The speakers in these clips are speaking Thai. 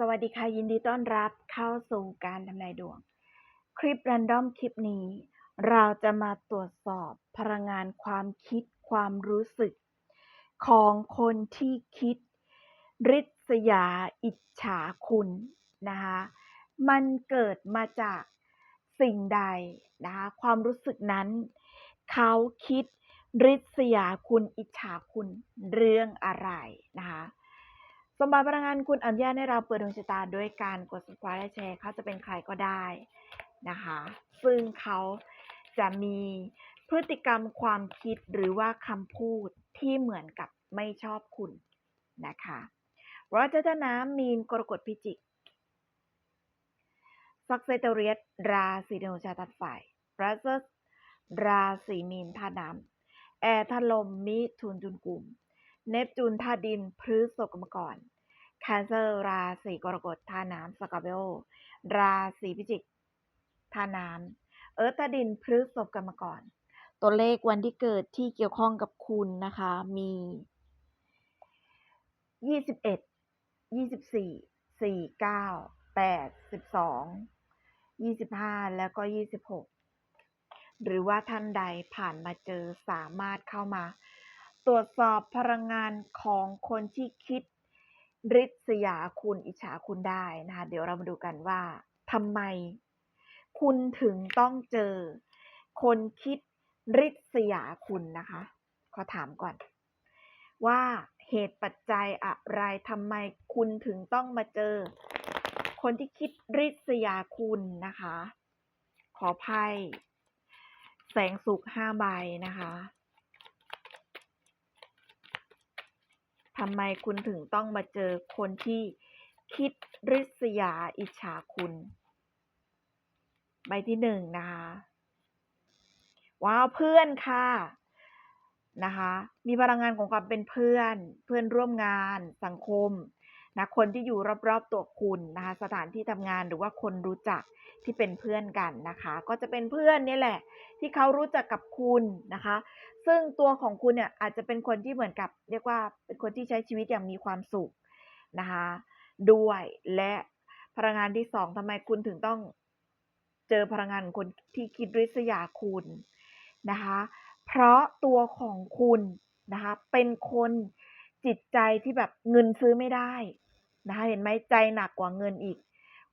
สวัสดีค่ะยินดีต้อนรับเข้าสู่การทำนายดวง คลิป r รนดอมคลิปนี้ เราจะมาตรวจสอบพลังงานความคิดความรู้สึก ของคนที่คิด ริษยาอิจฉาคุณนะคะมันเกิดมาจากสิ่งใดนะคะความรู้สึกนั้น เขาคิดริษยาคุณอิจฉาคุณเรื่องอะไรนะคะ สมบัติพลังงานคุณอนุญาตให้เราเปิดดวงชะตาด้วยการกด subscribe และแชร์เขาจะเป็นใครก็ได้นะคะ ซึ่งเขาจะมีพฤติกรรมความคิดหรือว่าคำพูดที่เหมือนกับไม่ชอบคุณนะคะรัชตน้ำมีนกรกฎพิจิกซักเซเตเรียสราศีดวงชาตัดฝ่ายพระเซสราศีมีนธาตุน้ำแอร์ธาตุลมมิถุนจุนกลุ่ม เนปจูนธาดินพฤษภกรรมกรแคนเซอร์ราศีกรกฎธาน้ำสกาเบโอราศีพิจิกธาน้ำเอิร์ธธาดินพฤษภกรรมกรตัวเลขวันที่เกิดที่เกี่ยวข้องกับคุณนะคะ มียี่สิบเอ็ดยี่สิบสี่สี่เก้าแปดสิบสองยี่สิบห้าแล้วก็ยี่สิบหกหรือว่าท่านใดผ่านมาเจอสามารถเข้ามา ตรวจสอบพลังงานของคนที่คิดริษยาคุณอิจฉาคุณได้นะคะเดี๋ยวเรามาดูกันว่าทำไม คุณถึงต้องเจอ คนคิดริษยาคุณนะคะ ขอถามก่อน ว่าเหตุปัจจัยอะไรทำไมคุณถึงต้องมาเจอ คนที่คิดริษยาคุณนะคะ ขอไพ่แสงสุขห้าใบนะคะ ทำไมคุณถึงต้องมาเจอคนที่คิดริษยาอิจฉาคุณ ใบที่หนึ่งนะคะว้าวเพื่อนค่ะนะคะ มีพลังงานของความเป็นเพื่อน เพื่อนร่วมงาน สังคม นะคนที่อยู่รอบๆตัวคุณนะคะ สถานที่ทำงานหรือว่าคนรู้จักที่เป็นเพื่อนกันนะคะ ก็จะเป็นเพื่อนนี่แหละ ที่เขารู้จักกับคุณนะคะ ซึ่งตัวของคุณเนี่ยอาจจะเป็นคนที่เหมือนกับ เรียกว่าเป็นคนที่ใช้ชีวิตอย่างมีความสุขนะคะ ด้วยและพลังงานที่สองทำไมคุณถึงต้องเจอพลังงานคนที่คิดริษยาคุณนะคะ เพราะตัวของคุณนะคะ เป็นคนจิตใจที่แบบเงินซื้อไม่ได้ นะคะเห็นไหมใจหนักกว่าเงินอีก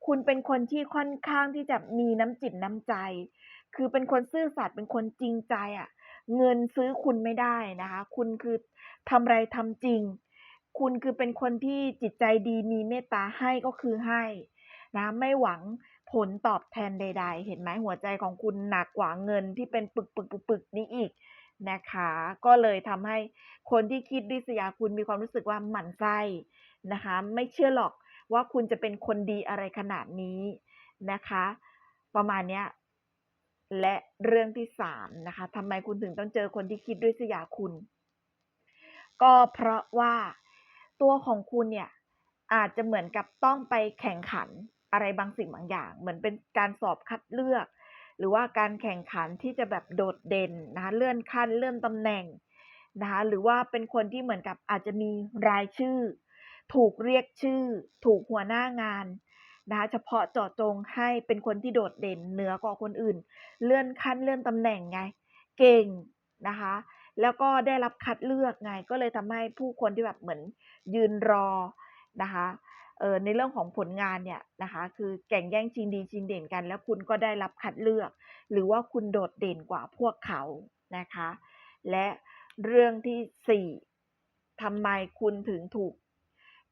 คุณเป็นคนที่ค่อนข้างที่จะมีน้ำจิตน้ำใจ คือเป็นคนซื่อสัตย์เป็นคนจริงใจอะ่ะ เงินซื้อคุณไม่ได้นะคะ คุณคือทำไรทำจริง คุณคือเป็นคนที่จิตใจดีมีเมตตาให้ก็คือให้นะไม่หวังผลตอบแทนใด ๆ เห็นไหมหัวใจของคุณหนักกว่าเงินที่เป็นปึกปึกปึกปึกนี้อีกนะคะ ก็เลยทำให้คนที่คิดริษยาคุณมีความรู้สึกว่าหมั่นไส้ นะคะ ไม่เชื่อหรอกว่าคุณจะเป็นคนดีอะไรขนาดนี้นะคะ ประมาณเนี้ยและเรื่องที่สามนะคะทำไมคุณถึงต้องเจอคนที่คิดริษยาคุณ ก็เพราะว่าตัวของคุณเนี่ยอาจจะเหมือนกับต้องไปแข่งขันอะไรบางสิ่งบางอย่าง เหมือนเป็นการสอบคัดเลือก หรือว่าการแข่งขันที่จะแบบโดดเด่นนะคะเลื่อนขั้นเลื่อนตำแหน่งนะคะหรือว่าเป็นคนที่เหมือนกับอาจจะมีรายชื่อ ถูกเรียกชื่อ ถูกหัวหน้างานนะคะเฉพาะเจาะจงให้เป็นคนที่โดดเด่นเหนือกว่าคนอื่น เลื่อนขั้นเลื่อนตำแหน่งไง เก่งนะคะ แล้วก็ได้รับคัดเลือกไง ก็เลยทำให้ผู้คนที่แบบเหมือนยืนรอนะคะเออในเรื่องของผลงานเนี่ยนะคะ คือแข่งแย่งชิงดีชิงเด่นกัน แล้วคุณก็ได้รับคัดเลือก หรือว่าคุณโดดเด่นกว่าพวกเขานะคะ และเรื่องที่สี่ทำไมคุณถึงถูก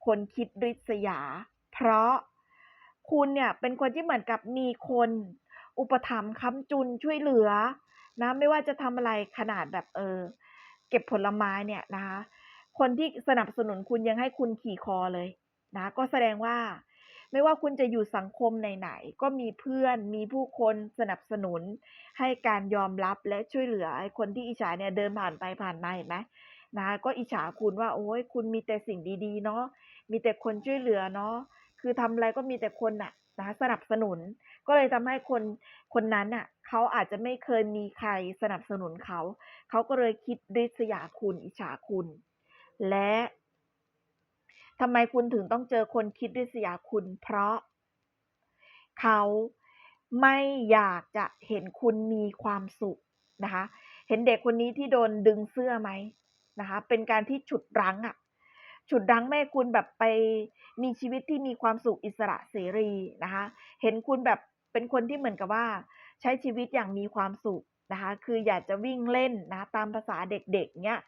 คนคิดริษยา เพราะคุณเนี่ยเป็นคนที่เหมือนกับมีคน อุปถัมภ์ค้ำจุนช่วยเหลือนะไม่ว่าจะทำอะไรขนาดแบบเออ เก็บผลไม้เนี่ยนะคะคนที่สนับสนุนคุณยังให้คุณขี่คอเลยนะก็แสดงว่า ไม่ว่าคุณจะอยู่สังคมไหนๆก็มีเพื่อนมีผู้คนสนับสนุน ให้การยอมรับและช่วยเหลือไอ้คนที่อิจฉาเนี่ยเดินผ่านไปผ่านมาเห็นไหมนะก็อิจฉาคุณว่าโอ้ยคุณมีแต่สิ่งดีๆ เนาะ มีแต่คนช่วยเหลือเนาะคือทำอะไรก็มีแต่คนน่ะนะสนับสนุน ก็เลยทำให้คนคนนั้นน่ะเขาอาจจะไม่เคยมีใครสนับสนุนเขา เขาก็เลยคิดริษยาคุณอิจฉาคุณ และทำไมคุณถึงต้องเจอคนคิดริษยาคุณ เพราะ เขาไม่อยากจะเห็นคุณมีความสุขนะคะ เห็นเด็กคนนี้ที่โดนดึงเสื้อไหมนะคะ เป็นการที่ฉุดรั้งอะ ฉุดรั้งไม่คุณแบบไปมีชีวิตที่มีความสุขอิสระเสรีนะคะ เห็นคุณแบบเป็นคนที่เหมือนกับว่า ใช้ชีวิตอย่างมีความสุขนะคะ คืออยากจะวิ่งเล่นนะะตามภาษาเด็กๆเนี้ย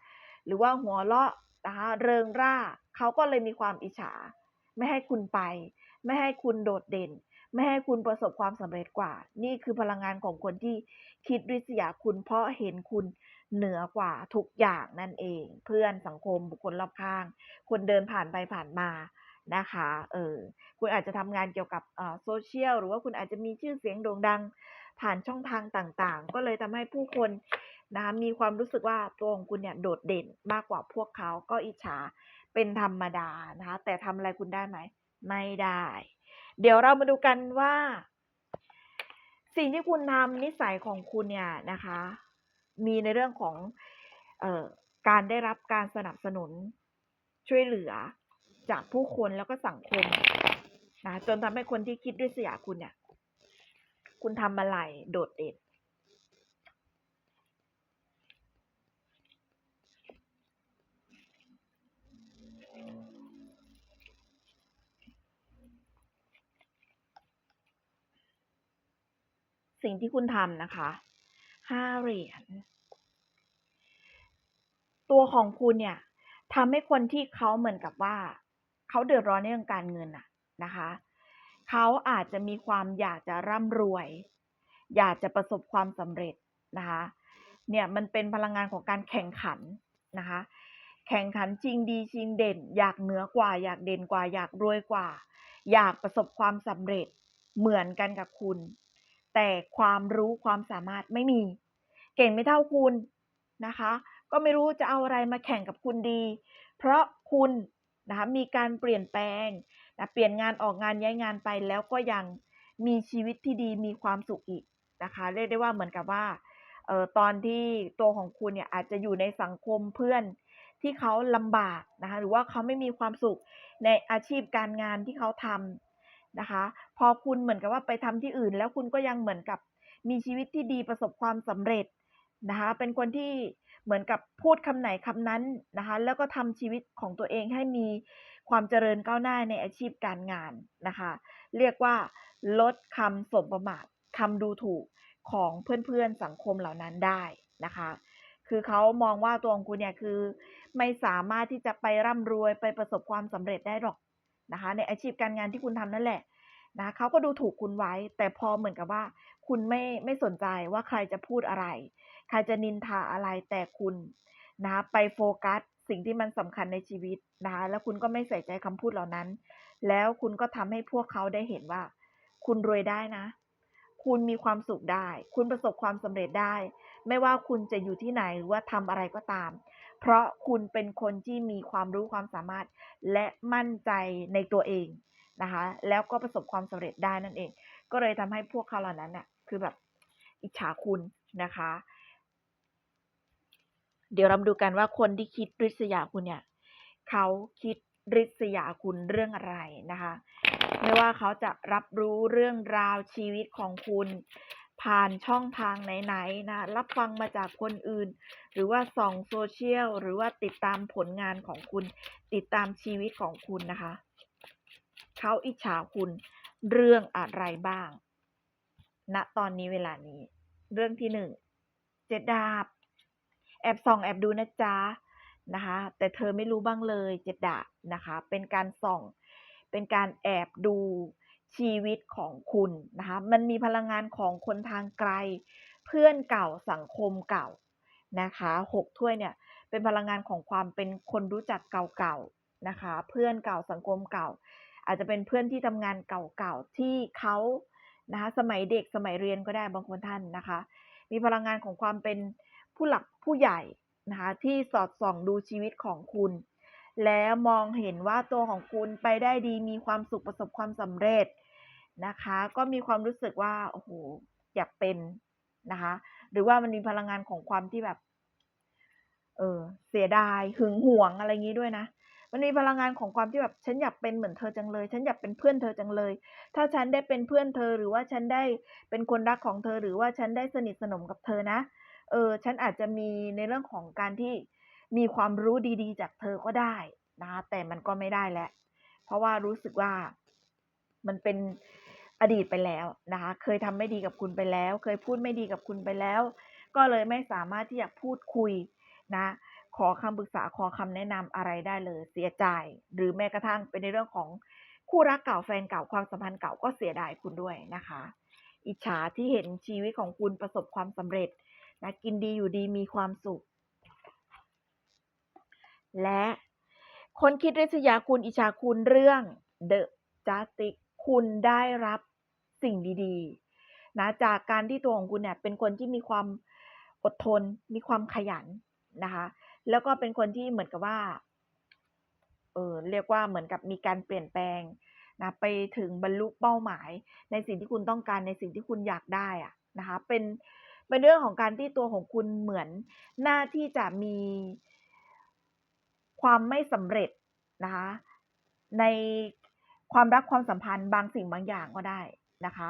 หรือว่าหัวเราะนะคะเริงร่าเขาก็เลยมีความอิจฉา ไม่ให้คุณไป ไม่ให้คุณโดดเด่น ไม่ให้คุณประสบความสำเร็จกว่า นี่คือพลังงานของคนที่คิดริษยาคุณเพราะเห็นคุณ เหนือกว่าทุกอย่างนั่นเอง เพื่อนสังคมบุคคลรอบข้าง คนเดินผ่านไปผ่านมานะคะเออคุณอาจจะทำงานเกี่ยวกับโซเชียลหรือว่าคุณอาจจะมีชื่อเสียงโด่งดังผ่านช่องทางต่างๆ ก็เลยทำให้ผู้คนนะคะมีความรู้สึกว่าตัวของคุณเนี่ยโดดเด่นมากกว่าพวกเขาก็อิจฉาเป็นธรรมดานะคะแต่ทำอะไรคุณได้ไหม ไม่ได้ เดี๋ยวเรามาดูกันว่า สิ่งที่คุณทำนิสัยของคุณเนี่ยนะคะ มีในเรื่องของออการได้รับการสนับสนุนช่วยเหลือจากผู้คนแล้วก็สังคมนะจนทำให้คนที่คิดด้วยเสียคุณเนี่ย คุณทำอะไรโดดเด่นสิ่งที่คุณทำนะคะ ห้าเหรียญ ตัวของคุณเนี่ยทำให้คนที่เขาเหมือนกับว่าเขาเดือดร้อนในเรื่องการเงินน่ะนะคะเขาอาจจะมีความอยากจะร่ำรวย อยากจะประสบความสำเร็จนะคะเนี่ยมันเป็นพลังงานของการแข่งขันนะคะแข่งขันจริงดีจริงเด่น อยากเหนือกว่า อยากเด่นกว่า อยากรวยกว่า อยากประสบความสำเร็จเหมือนกันกับคุณ แต่ความรู้ความสามารถไม่มี เก่งไม่เท่าคุณนะคะ ก็ไม่รู้จะเอาอะไรมาแข่งกับคุณดี เพราะคุณนะคะมีการเปลี่ยนแปลงนะเปลี่ยนงานออกงานย้ายงานไปแล้วก็ยังมีชีวิตที่ดีมีความสุขอีกนะคะเรียกได้ว่าเหมือนกับว่าออตอนที่ตัวของคุณเนี่ยอาจจะอยู่ในสังคมเพื่อนที่เขาลำบากนะคะหรือว่าเขาไม่มีความสุขในอาชีพการงานที่เขาทำนะคะ พอคุณเหมือนกับว่าไปทำที่อื่น แล้วคุณก็ยังเหมือนกับมีชีวิตที่ดีประสบความสำเร็จ นะคะเป็นคนที่เหมือนกับพูดคำไหนคำนั้นนะคะแล้วก็ทำชีวิตของตัวเองให้มีความเจริญก้าวหน้าในอาชีพการงานนะคะ เรียกว่าลดคำสบประมาทคำดูถูกของเพื่อนๆสังคมเหล่านั้นได้นะคะ คือเขามองว่าตัวของคุณเนี่ยคือไม่สามารถที่จะไปร่ำรวยไปประสบความสำเร็จได้หรอกนะคะ ในอาชีพการงานที่คุณทำนั่นแหละนะเขาก็ดูถูกคุณไว้ แต่พอเหมือนกับว่า คุณไม่ไม่สนใจว่าใครจะพูดอะไร ใครจะนินทาอะไรแต่คุณนะคะไปโฟกัสสิ่งที่มันสำคัญในชีวิตนะคะแล้วคุณก็ไม่ใส่ใจคำพูดเหล่านั้น แล้วคุณก็ทำให้พวกเขาได้เห็นว่า คุณรวยได้นะ คุณมีความสุขได้ คุณประสบความสำเร็จได้ ไม่ว่าคุณจะอยู่ที่ไหนหรือว่าทำอะไรก็ตาม เพราะคุณเป็นคนที่มีความรู้ความสามารถ และมั่นใจในตัวเองนะคะแล้วก็ประสบความสำเร็จได้นั่นเอง ก็เลยทำให้พวกเขาเหล่านั้นน่ะคือแบบอิจฉาคุณนะคะ เดี๋ยวเรามาดูกันว่าคนที่คิดริษยาคุณเนี่ยเขาคิดริษยาคุณเรื่องอะไรนะคะ ไม่ว่าเขาจะรับรู้เรื่องราวชีวิตของคุณ ผ่านช่องทางไหนๆนะรับฟังมาจากคนอื่น หรือว่าส่องโซเชียลหรือว่าติดตามผลงานของคุณ ติดตามชีวิตของคุณนะคะเขาอิจฉาคุณเรื่องอะไรบ้างณตอนนี้เวลานี้ เรื่องที่หนึ่งเจ็ดดาบ แอบส่องแอบดูนะจ๊ะนะคะ แต่เธอไม่รู้บ้างเลยเจ็ดดาบนะคะ เป็นการส่อง เป็นการแอบดูชีวิตของคุณนะคะ มันมีพลังงานของคนทางไกล เพื่อนเก่าสังคมเก่านะคะหกถ้วยเนี่ยเป็นพลังงานของความเป็นคนรู้จักเก่าๆนะคะ เพื่อนเก่าสังคมเก่า อาจจะเป็นเพื่อนที่ทำงานเก่าๆที่เขานะคะสมัยเด็กสมัยเรียนก็ได้บางคนท่านนะคะ มีพลังงานของความเป็น ผู้หลักผู้ใหญ่นะคะที่สอดส่องดูชีวิตของคุณ แล้วมองเห็นว่าตัวของคุณไปได้ดีมีความสุขประสบความสำเร็จนะคะ ก็มีความรู้สึกว่าโอ้โหอยากเป็นนะคะ หรือว่ามันมีพลังงานของความที่แบบ เออเสียดายหึงหวงอะไรอย่างนี้ด้วยนะมันมีพลังงานของความที่แบบฉันอยากเป็นเหมือนเธอจังเลย ฉันอยากเป็นเพื่อนเธอจังเลย ถ้าฉันได้เป็นเพื่อนเธอหรือว่าฉันได้เป็นคนรักของเธอหรือว่าฉันได้สนิทสนมกับเธอนะ เออฉันอาจจะมีในเรื่องของการที่มีความรู้ดีๆ จากเธอก็ได้นะคะแต่มันก็ไม่ได้แล้ว เพราะว่ารู้สึกว่ามันเป็นอดีตไปแล้วนะคะ เคยทำไม่ดีกับคุณไปแล้ว เคยพูดไม่ดีกับคุณไปแล้ว ก็เลยไม่สามารถที่จะพูดคุยนะ ขอคำปรึกษาขอคำแนะนำอะไรได้เลย เสียใจหรือแม้กระทั่งเป็นในเรื่องของคู่รักเก่าแฟนเก่าความสัมพันธ์เก่าก็เสียดายคุณด้วยนะคะ อิจฉาที่เห็นชีวิตของคุณประสบความสำเร็จ นะกินดีอยู่ดีมีความสุข และคนคิดริษยาคุณอิจฉาคุณเรื่อง The Justice คุณได้รับสิ่งดีๆนะจากการที่ตัวของคุณเนี่ยเป็นคนที่มีความอดทน มีความขยันนะคะ แล้วก็เป็นคนที่เหมือนกับว่า เออเรียกว่าเหมือนกับมีการเปลี่ยนแปลงนะไปถึงบรรลุเป้าหมาย ในสิ่งที่คุณต้องการในสิ่งที่คุณอยากได้อะนะคะ เป็น เป็นเรื่องของการที่ตัวของคุณเหมือนหน้าที่จะมีความไม่สำเร็จนะคะในความรักความสัมพันธ์บางสิ่งบางอย่างก็ได้นะคะ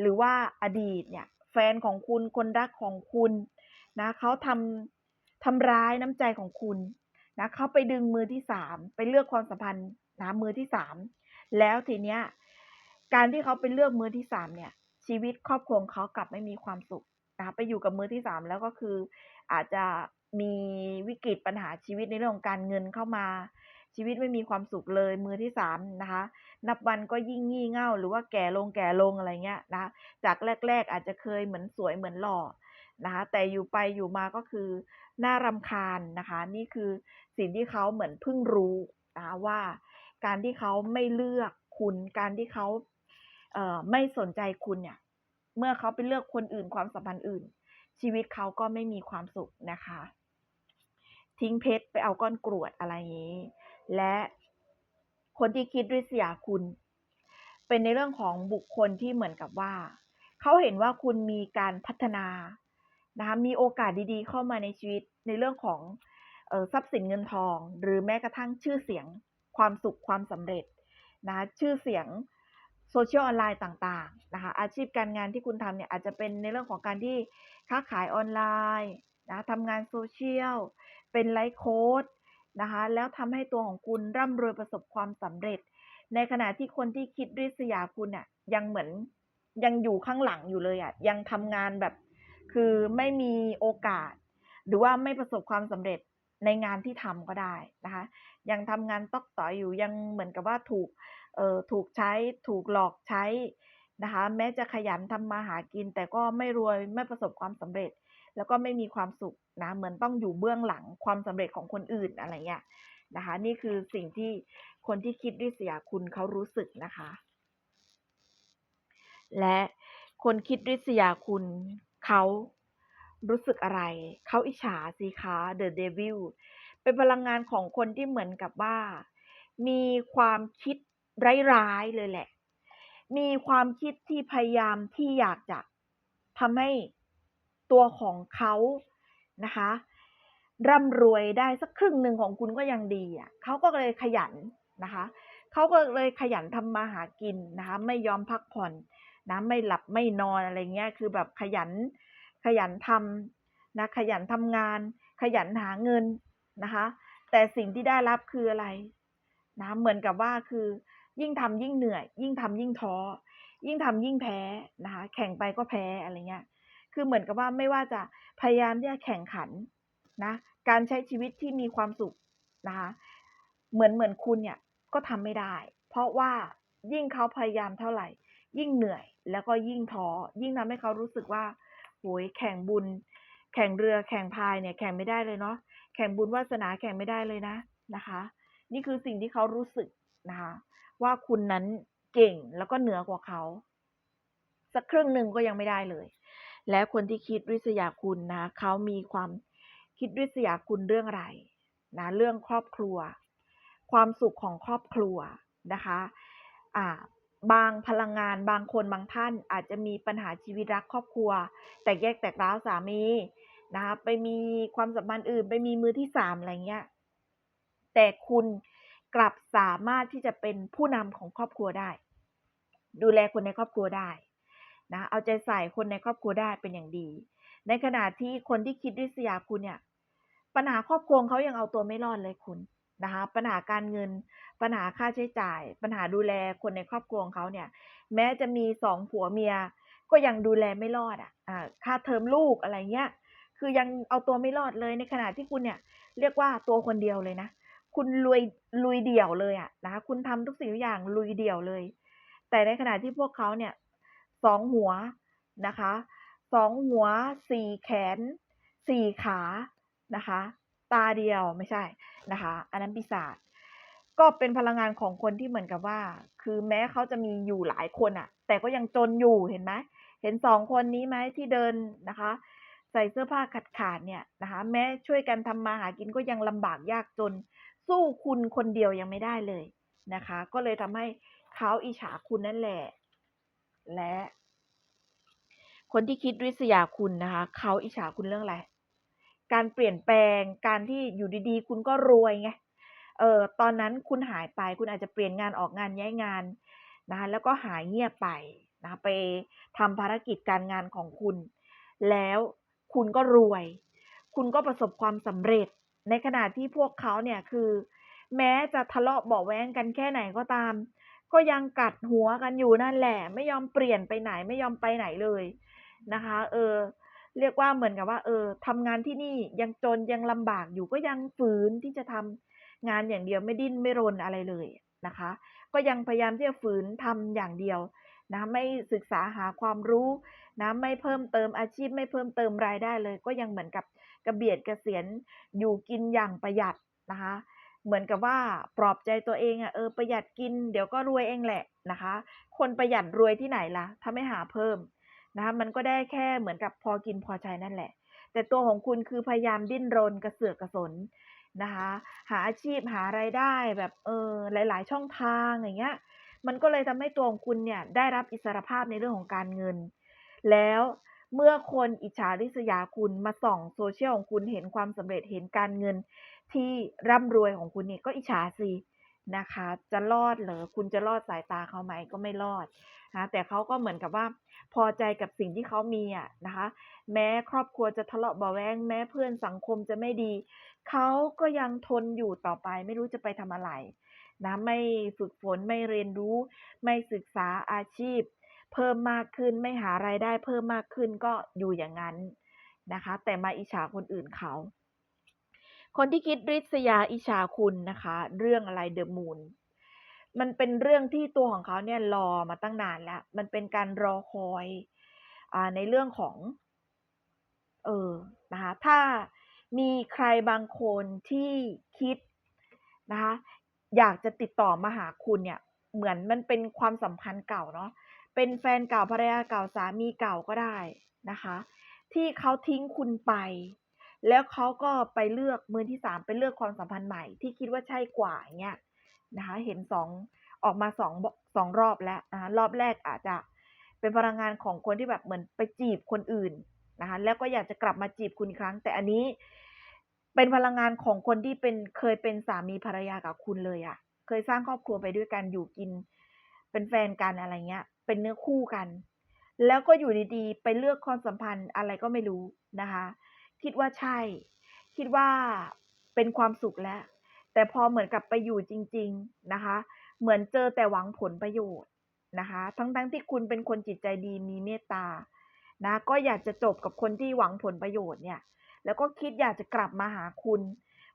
หรือว่าอดีตเนี่ยแฟนของคุณคนรักของคุณนะเขาทำทำร้ายน้ำใจของคุณนะเขาไปดึงมือที่สามไปเลือกความสัมพันธ์นะมือที่สามแล้วทีเนี้ยการที่เขาไปเลือกมือที่สามเนี่ย ชีวิตครอบครัวเขากลับไม่มีความสุข นะคะไปอยู่กับมือที่สามแล้วก็คือ อาจจะมีวิกฤตปัญหาชีวิตในเรื่องของการเงินเข้ามา ชีวิตไม่มีความสุขเลยมือที่สามนะคะ นับวันก็ยิ่งงี่เง่า หรือว่าแก่ลงแก่ลงอะไรเงี้ยนะจากแรก ๆ อาจจะเคยเหมือนสวยเหมือนหล่อนะคะแต่อยู่ไปอยู่มาก็คือน่ารำคาญนะคะ นี่คือสิ่งที่เขาเหมือนเพิ่งรู้นะคะว่า การที่เขาไม่เลือกคุณ การที่เขาเอ่อไม่สนใจคุณเนี่ย เมื่อเขาไปเลือกคนอื่นความสัมพันธ์อื่น ชีวิตเขาก็ไม่มีความสุขนะคะ ทิ้งเพชรไปเอาก้อนกรวดอะไรอย่างนี้ และคนที่คิดริษยาคุณ เป็นในเรื่องของบุคคลที่เหมือนกับว่า เขาเห็นว่าคุณมีการพัฒนานะคะมีโอกาสดีๆ เข้ามาในชีวิตในเรื่องของออทรัพย์สินเงินทอง หรือแม้กระทั่งชื่อเสียง ความสุขความสำเร็จนะะชื่อเสียง โซเชียลออนไลน์ต่างๆนะคะอาชีพการงานที่คุณทำเนี่ยอาจจะเป็นในเรื่องของการที่ค้าขายออนไลน์นะทำงานโซเชียลเป็นไลฟ์โค้ดนะคะแล้วทำให้ตัวของคุณร่ำรวยประสบความสำเร็จ ในขณะที่คนที่คิดริษยาคุณอะยังเหมือนยังอยู่ข้างหลังอยู่เลยอะยังทำงานแบบคือไม่มีโอกาส หรือว่าไม่ประสบความสำเร็จในงานที่ทำก็ได้นะคะ ยังทำงานตอกต่ออยู่ยังเหมือนกับว่าถูก ถูกใช้ถูกหลอกใช้นะคะ แม้จะขยันทำมาหากิน แต่ก็ไม่รวยไม่ประสบความสำเร็จ แล้วก็ไม่มีความสุขนะเหมือนต้องอยู่เบื้องหลังความสำเร็จของคนอื่นอะไรเงี้ยนะคะ นี่คือสิ่งที่คนที่คิดริษยาคุณเขารู้สึกนะคะ และคนคิดริษยาคุณเขารู้สึกอะไร เขาอิจฉาสิคะ The Devil เป็นพลังงานของคนที่เหมือนกับว่า มีความคิด ร้ายๆเลยแหละ มีความคิดที่พยายามที่อยากจะทำให้ตัวของเขานะคะ ร่ำรวยได้สักครึ่งหนึ่งของคุณก็ยังดีอะเขาก็เลยขยันนะคะเขาก็เลยขยันทำมาหากินนะคะ ไม่ยอมพักผ่อนนะไม่หลับไม่นอนอะไรเงี้ยคือแบบขยันขยันทำนะขยันทำงาน ขยันหาเงินนะคะ แต่สิ่งที่ได้รับคืออะไรนะเหมือนกับว่าคือ ยิ่งทำยิ่งเหนื่อย ยิ่งทำยิ่งท้อ ยิ่งทำยิ่งแพ้นะคะ แข่งไปก็แพ้อะไรเงี้ย คือเหมือนกับว่าไม่ว่าจะพยายามที่จะแข่งขันนะ การใช้ชีวิตที่มีความสุขนะคะ เหมือนเหมือนคุณเนี่ยก็ทำไม่ได้ เพราะว่ายิ่งเขาพยายามเท่าไหร่ ยิ่งเหนื่อย แล้วก็ยิ่งท้อ ยิ่งทำให้เขารู้สึกว่าโหยแข่งบุญ แข่งเรือแข่งพายเนี่ยแข่งไม่ได้เลยเนาะ แข่งบุญวาสนาแข่งไม่ได้เลยนะนะคะ นี่คือสิ่งที่เขารู้สึกนะคะ ว่าคุณนั้นเก่งแล้วก็เหนือกว่าเขา สักครึ่งหนึ่งก็ยังไม่ได้เลย และคนที่คิดริษยาคุณนะเขามีความคิดริษยาคุณเรื่องอะไรนะเรื่องครอบครัว ความสุขของครอบครัวนะคะอ่าบางพลังงานบางคนบางท่านอาจจะมีปัญหาชีวิตรักครอบครัว แตกแยกแตกร้าวสามีนะคะไปมีความสัมพันธ์อื่น ไปมีมือที่สามอะไรเงี้ยแต่คุณ กลับสามารถที่จะเป็นผู้นำของครอบครัวได้ ดูแลคนในครอบครัวได้นะเอาใจใส่คนในครอบครัวได้เป็นอย่างดี ในขณะที่คนที่คิดริษยาคุณเนี่ยปัญหาครอบครัวเขายังเอาตัวไม่รอดเลยคุณนะคะปัญหาการเงิน ปัญหาค่าใช้จ่าย ปัญหาดูแลคนในครอบครัวของเขาเนี่ย แม้จะมีสองผัวเมีย ก็ยังดูแลไม่รอดอะค่าเทอมลูกอะไรเงี้ยคือยังเอาตัวไม่รอดเลยในขณะที่คุณเนี่ยเรียกว่าตัวคนเดียวเลยนะ คุณลุยลุยเดี่ยวเลยอะนะคะคุณทำทุกสิ่งทุกอย่างลุยเดี่ยวเลย แต่ในขณะที่พวกเขาเนี่ยสองหัวนะคะสองหัวสี่แขนสี่ขานะคะ ตาเดียวไม่ใช่นะคะ อันนั้นปีศาจก็เป็นพลังงานของคนที่เหมือนกับว่า คือแม้เขาจะมีอยู่หลายคนอะแต่ก็ยังจนอยู่เห็นไหมเห็นสองคนนี้ไหมที่เดินนะคะ ใส่เสื้อผ้าขาดขาดเนี่ยนะคะ แม้ช่วยกันทำมาหากินก็ยังลำบากยากจน สู้คุณคนเดียวยังไม่ได้เลยนะคะ ก็เลยทำให้เขาอิจฉาคุณนั่นแหละ และ คนที่คิดริษยาคุณนะคะเขาอิจฉาคุณเรื่องอะไรการเปลี่ยนแปลงการที่อยู่ดีๆ คุณก็รวยไงเออตอนนั้นคุณหายไปคุณอาจจะเปลี่ยนงานออกงานย้ายงานนะคะแล้วก็หายเงียบไปนะะไปทำภารกิจการงานของคุณ แล้วคุณก็รวย คุณก็ประสบความสำเร็จ ในขณะที่พวกเขาเนี่ยคือ แม้จะทะเลาะเบาะแว้งกันแค่ไหนก็ตาม ก็ยังกัดหัวกันอยู่นั่นแหละ ไม่ยอมเปลี่ยนไปไหนไม่ยอมไปไหนเลยนะคะ เออ เรียกว่าเหมือนกับว่า เออทำงานที่นี่ยังจนยังลำบากอยู่ก็ยังฝืนที่จะทำงานอย่างเดียวไม่ดิ้นไม่รนอะไรเลยนะคะ ก็ยังพยายามที่จะฝืนทำอย่างเดียวนะไม่ศึกษาหาความรู้นะไม่เพิ่มเติมอาชีพไม่เพิ่มเติมรายได้เลย ก็ยังเหมือนกับ กระเบียดกระเสียนอยู่กินอย่างประหยัดนะคะ เหมือนกับว่าปลอบใจตัวเองอะเออประหยัดกินเดี๋ยวก็รวยเองแหละนะคะ คนประหยัดรวยที่ไหนล่ะ ถ้าไม่หาเพิ่มนะคะมันก็ได้แค่เหมือนกับพอกินพอใช้นั่นแหละ แต่ตัวของคุณคือพยายามดิ้นรนกระเสือกกระสนนะคะ หาอาชีพหาไรายได้แบบเออหลาย ๆ ช่องทางอย่างเงี้ย มันก็เลยทำให้ตัวของคุณเนี่ยได้รับอิสรภาพในเรื่องของการเงิน แล้ว เมื่อคนอิจฉาริษยาคุณมาส่องโซเชียลของคุณเห็นความสำเร็จเห็นการเงินที่ร่ำรวยของคุณเนี่ยก็อิจฉาสินะคะ จะรอดเหรอคุณจะรอดสายตาเขาไหมก็ไม่รอดนะแต่เขาก็เหมือนกับว่าพอใจกับสิ่งที่เขามีอะนะคะ แม้ครอบครัวจะทะเลาะเบาแวงแม้เพื่อนสังคมจะไม่ดี เขาก็ยังทนอยู่ต่อไป ไม่รู้จะไปทำอะไรนะไม่ฝึกฝนไม่เรียนรู้ ไม่ศึกษาอาชีพ เพิ่มมากขึ้นไม่หารายได้เพิ่มมากขึ้นก็อยู่อย่างนั้นนะคะ แต่มาอิจฉาคนอื่นเขา คนที่คิดริษยาอิจฉาคุณนะคะ เรื่องอะไรเดอะมูนมันเป็นเรื่องที่ตัวของเขาเนี่ยรอมาตั้งนานแล้ว มันเป็นการรอคอยอ่าในเรื่องของ เออนะคะ ถ้ามีใครบางคนที่คิดนะคะ อยากจะติดต่อมาหาคุณเนี่ย เหมือนมันเป็นความสัมพันธ์เก่าเนาะ เป็นแฟนเก่าภรรยาเก่าสามีเก่าก็ได้นะคะ ที่เขาทิ้งคุณไป แล้วเขาก็ไปเลือกมือที่สามไปเลือกความสัมพันธ์ใหม่ ที่คิดว่าใช่กว่าเงี้ยนะคะเห็นสองออกมาสองสองรอบแล้วนะคะรอบแรกอาจจะเป็นพลังงานของคนที่แบบเหมือนไปจีบคนอื่นนะคะแล้วก็อยากจะกลับมาจีบคุณอีกครั้ง แต่อันนี้เป็นพลังงานของคนที่เป็นเคยเป็นสามีภรรยากับคุณเลยอะ่ะ เคยสร้างครอบครัวไปด้วยกันอยู่กิน เป็นแฟนกันอะไรเงี้ยเป็นเนื้อคู่กัน แล้วก็อยู่ดีๆ ไปเลือกความสัมพันธ์อะไรก็ไม่รู้นะคะ คิดว่าใช่ คิดว่าเป็นความสุขแล้ว แต่พอเหมือนกับไปอยู่จริง ๆนะคะ เหมือนเจอแต่หวังผลประโยชน์นะคะ ทั้งๆที่คุณเป็นคนจิตใจดีมีเมตตานะก็อยากจะจบกับคนที่หวังผลประโยชน์เนี่ย แล้วก็คิดอยากจะกลับมาหาคุณ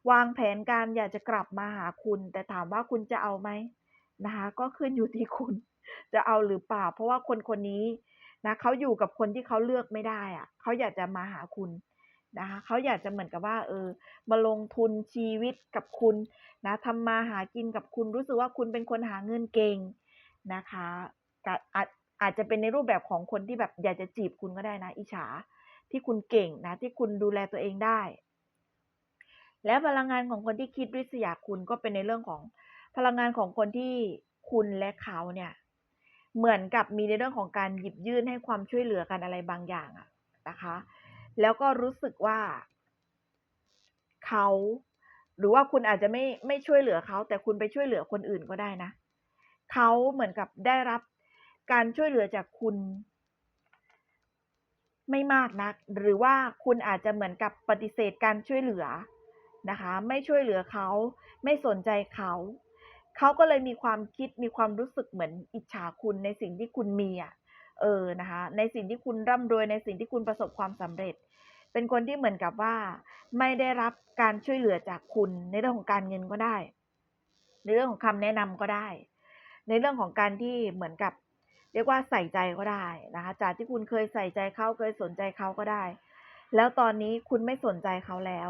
วางแผนการอยากจะกลับมาหาคุณ แต่ถามว่าคุณจะเอาไหมนะคะ ก็ขึ้นอยู่ที่คุณ จะเอาหรือเปล่า เพราะว่าคนคนนี้นะเขาอยู่กับคนที่เขาเลือกไม่ได้อะเขาอยากจะมาหาคุณนะคะเขาอยากจะเหมือนกับว่า เออ มาลงทุนชีวิตกับคุณนะทำมาหากินกับคุณรู้สึกว่าคุณเป็นคนหาเงินเก่งนะคะอาจอาจจะเป็นในรูปแบบของคนที่แบบอยากจะจีบคุณก็ได้นะอิจฉาที่คุณเก่งนะ ที่คุณดูแลตัวเองได้ และพลังงานของคนที่คิดริษยาคุณก็เป็นในเรื่องของพลังงานของคนที่คุณและเขาเนี่ย เหมือนกับมีในเรื่องของการหยิบยื่นให้ความช่วยเหลือกันอะไรบางอย่างอะนะคะ แล้วก็รู้สึกว่าเขาหรือว่าคุณอาจจะไม่ไม่ช่วยเหลือเขา แต่คุณไปช่วยเหลือคนอื่นก็ได้นะเขาเหมือนกับได้รับการช่วยเหลือจากคุณ ไม่มากนัก หรือว่าคุณอาจจะเหมือนกับปฏิเสธการช่วยเหลือนะคะ ไม่ช่วยเหลือเขา ไม่สนใจเขา เขาก็เลยมีความคิดมีความรู้สึกเหมือนอิจฉาคุณในสิ่งที่คุณมีอะเออนะคะ ในสิ่งที่คุณร่ำรวยในสิ่งที่คุณประสบความสำเร็จ เป็นคนที่เหมือนกับว่า ไม่ได้รับการช่วยเหลือจากคุณ ในเรื่องของการเงินก็ได้ ในเรื่องของคำแนะนำก็ได้ ในเรื่องของการที่เหมือนกับ เรียกว่าใส่ใจก็ได้นะคะ จากที่คุณเคยใส่ใจเขาเคยสนใจเขาก็ได้ แล้วตอนนี้คุณไม่สนใจเขาแล้ว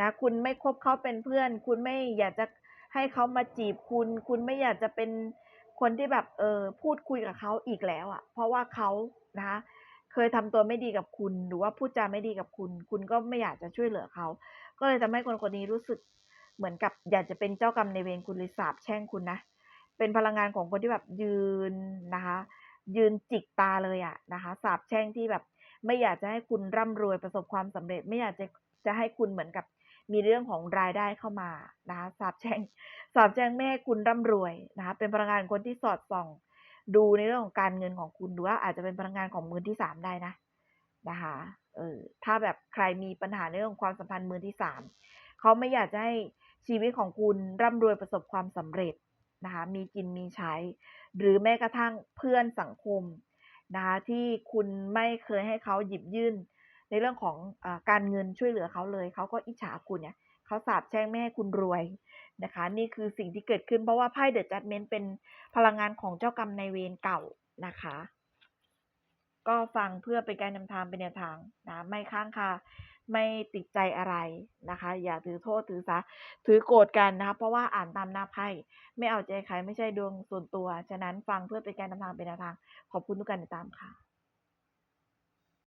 นะ คุณไม่คบเขาเป็นเพื่อน คุณไม่อยากจะ ให้เขามาจีบคุณ คุณไม่อยากจะเป็นคนที่แบบเออพูดคุยกับเขาอีกแล้วอะ่ะ เพราะว่าเขานะคะเคยทำตัวไม่ดีกับคุณ หรือว่าพูดจาไม่ดีกับคุณ คุณก็ไม่อยากจะช่วยเหลือเขา ก็เลยทำให้คนคนนี้รู้สึกเหมือนกับอยากจะเป็นเจ้ากรรมในเวรคุณเลยสาบแช่งคุณนะ เป็นพลังงานของคนที่แบบยืนนะคะ ยืนจิกตาเลยอะนะคะสาบแช่งที่แบบ ไม่อยากจะให้คุณร่ำรวยประสบความสำเร็จ ไม่อยากจะจะให้คุณเหมือนกับ มีเรื่องของรายได้เข้ามานะคะสาบแช่งสาบแช่งไม่คุณร่ำรวยนะคะเป็นพลังงานคนที่สอดส่อง ดูในเรื่องของการเงินของคุณหรือว่าอาจจะเป็นพลังงานของมือที่สามได้นะนะคะเออถ้าแบบใครมีปัญหาเรื่องของความสัมพันธ์มือที่สามเขาไม่อยากจะให้ชีวิตของคุณร่ำรวยประสบความสำเร็จนะคะมีกินมีใช้ หรือแม้กระทั่งเพื่อนสังคมนะคะที่คุณไม่เคยให้เขาหยิบยื่น ในเรื่องของอการเงินช่วยเหลือเขาเลย เขาก็อิจฉาคุณเนี่ยเขาสาบแช่งไม่คุณรวยนะคะ นี่คือสิ่งที่เกิดขึ้นเพราะว่าไพ่เดอะจัดเมนเป็นพลังงานของเจ้ากรรมในเวรเก่านะคะ ก็ฟังเพื่อเป็นการนำทางเป็นแนวทางนะไม่ค้างคาไม่ติดใจอะไรนะคะ อย่าถือโทษถือสาถือโกรธกันนะคะ เพราะว่าอ่านตามหน้าไพ่ไม่เอาใจใครไม่ใช่ดวงส่วนตัว ฉะนั้นฟังเพื่อเป็นการนำทางเป็นแนวทาง ขอบคุณทุกการติดตามค่ะ